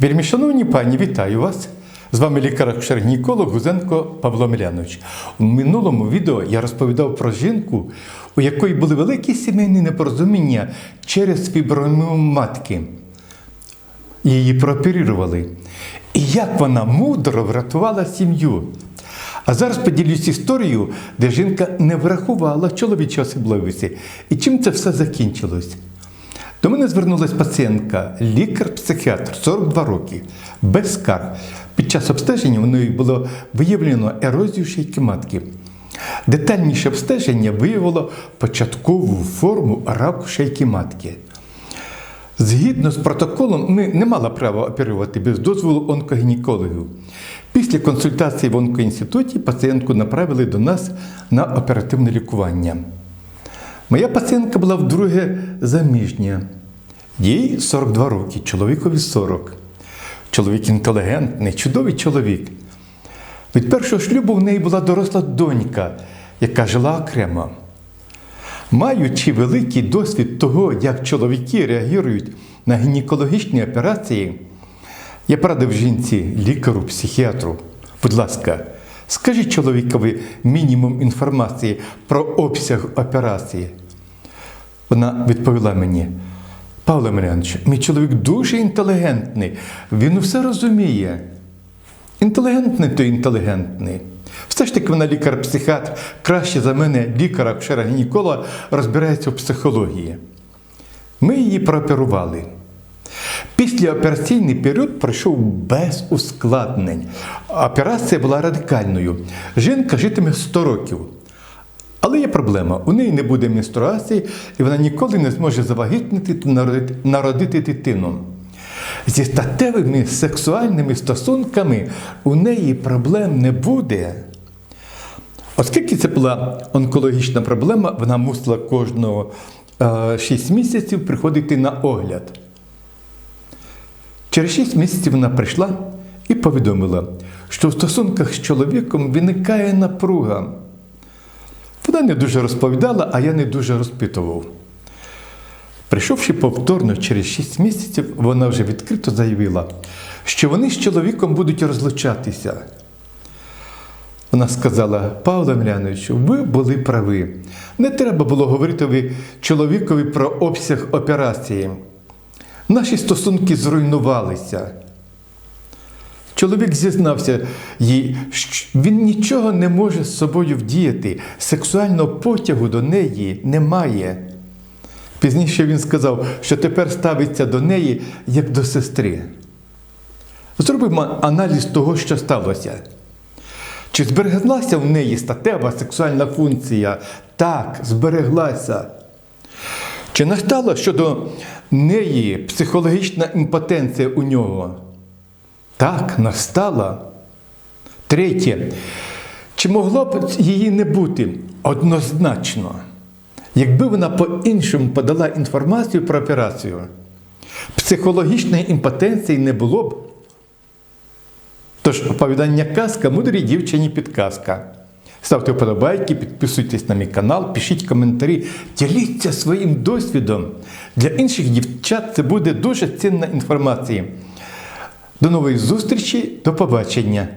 Вельми пані, вітаю вас. З вами лікар-акушер-гінеколог Гузенко Павло Милянович. У минулому відео я розповідав про жінку, у якої були великі сімейні непорозуміння через фібромію матки. Її прооперували. І як вона мудро врятувала сім'ю. А зараз поділюсь історією, де жінка не врахувала чоловічі особливості. І чим це все закінчилось? До мене звернулася пацієнтка, лікар-психіатр, 42 роки, без скарг. Під час обстеження неї було виявлено ерозію шийки матки. Детальніше обстеження виявило початкову форму раку шийки матки. Згідно з протоколом, ми не мала права оперувати без дозволу онкогінекологів. Після консультації в онкоінституті пацієнтку направили до нас на оперативне лікування. Моя пацієнтка була вдруге заміжня. Їй 42 роки, чоловікові 40. Чоловік інтелігентний, чудовий чоловік. Від першого шлюбу в неї була доросла донька, яка жила окремо. Маючи великий досвід того, як чоловіки реагують на гінекологічні операції, я порадив жінці, лікару, психіатру. Будь ласка, скажіть чоловікові мінімум інформації про обсяг операції. Вона відповіла мені: Павло Мирянович, мій чоловік дуже інтелігентний, він все розуміє. Інтелігентний то інтелігентний. Все ж таки вона лікар-психіатр, краще за мене лікар акушера гінеколога розбирається в психології. Ми її прооперували. Післяопераційний період пройшов без ускладнень. Операція була радикальною. Жінка житиме 100 років. Але є проблема: у неї не буде менструації, і вона ніколи не зможе завагітнити та народити, народити дитину. Зі статевими сексуальними стосунками у неї проблем не буде. Оскільки це була онкологічна проблема, вона мусила кожного 6 місяців приходити на огляд. Через 6 місяців вона прийшла і повідомила, що в стосунках з чоловіком виникає напруга. Вона не дуже розповідала, а я не дуже розпитував. Прийшовши повторно через 6 місяців, вона вже відкрито заявила, що вони з чоловіком будуть розлучатися. Вона сказала, Павло Мляновичу, ви були праві. Не треба було говорити чоловікові про обсяг операції. Наші стосунки зруйнувалися. Чоловік зізнався їй, що він нічого не може з собою вдіяти, сексуального потягу до неї немає. Пізніше він сказав, що тепер ставиться до неї як до сестри. Зробимо аналіз того, що сталося. Чи збереглася в неї статева сексуальна функція? Так, збереглася. Чи настала щодо неї психологічна імпотенція у нього? Так, настала. Третє. Чи могло б її не бути однозначно, якби вона по-іншому подала інформацію про операцію? Психологічної імпотенції не було б. Тож оповідання казка мудрій дівчині підказка. Ставте вподобайки, підписуйтесь на мій канал, пишіть коментарі, діліться своїм досвідом. Для інших дівчат це буде дуже цінна інформація. До нової зустрічі, до побачення!